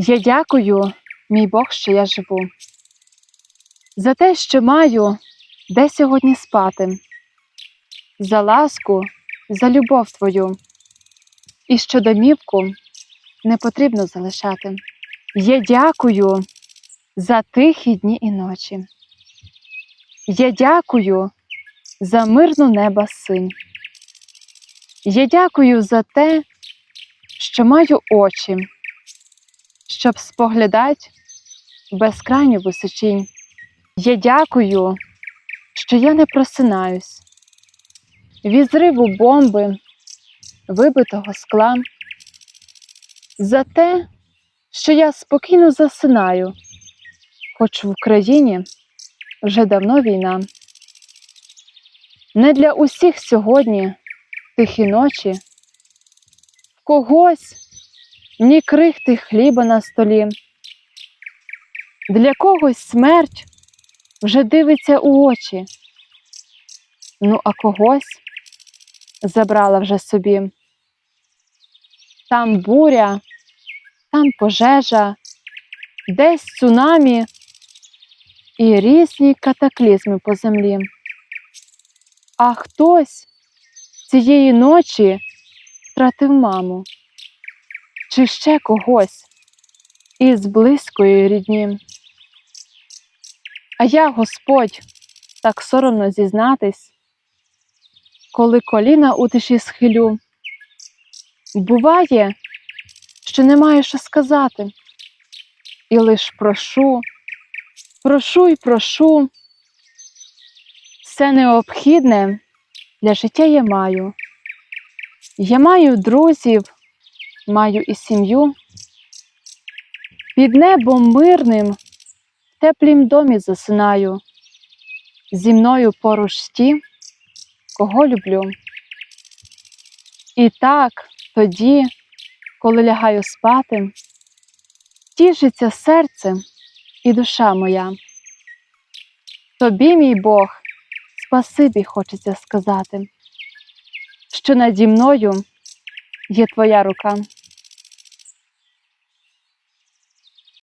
Я дякую, мій Бог, що я живу, за те, що маю де сьогодні спати, за ласку, за любов твою, і що домівку не потрібно залишати. Я дякую за тихі дні і ночі. Я дякую за мирну неба синь. Я дякую за те, що маю очі, щоб споглядати безкрайню височінь. Я дякую, що я не просинаюсь від зриву бомби, вибитого скла, за те, що я спокійно засинаю, хоч в Україні вже давно війна. Не для усіх сьогодні тихі ночі, в когось ні крихти хліба на столі, для когось смерть вже дивиться у очі, ну а когось забрала вже собі. Там буря, там пожежа, десь цунамі і різні катаклізми по землі. А хтось цієї ночі втратив маму чи ще когось із близької рідні. А я, Господь, так соромно зізнатись, коли коліна у тиші схилю. Буває, що немає що сказати, і лиш прошу, прошу й прошу. Все необхідне для життя я маю. Я маю друзів, маю і сім'ю. Під небом мирним в теплім домі засинаю. Зі мною поруч ті, кого люблю. І так тоді, коли лягаю спати, тішиться серце і душа моя. Тобі, мій Бог, спасибі хочеться сказати, що наді мною є твоя рука.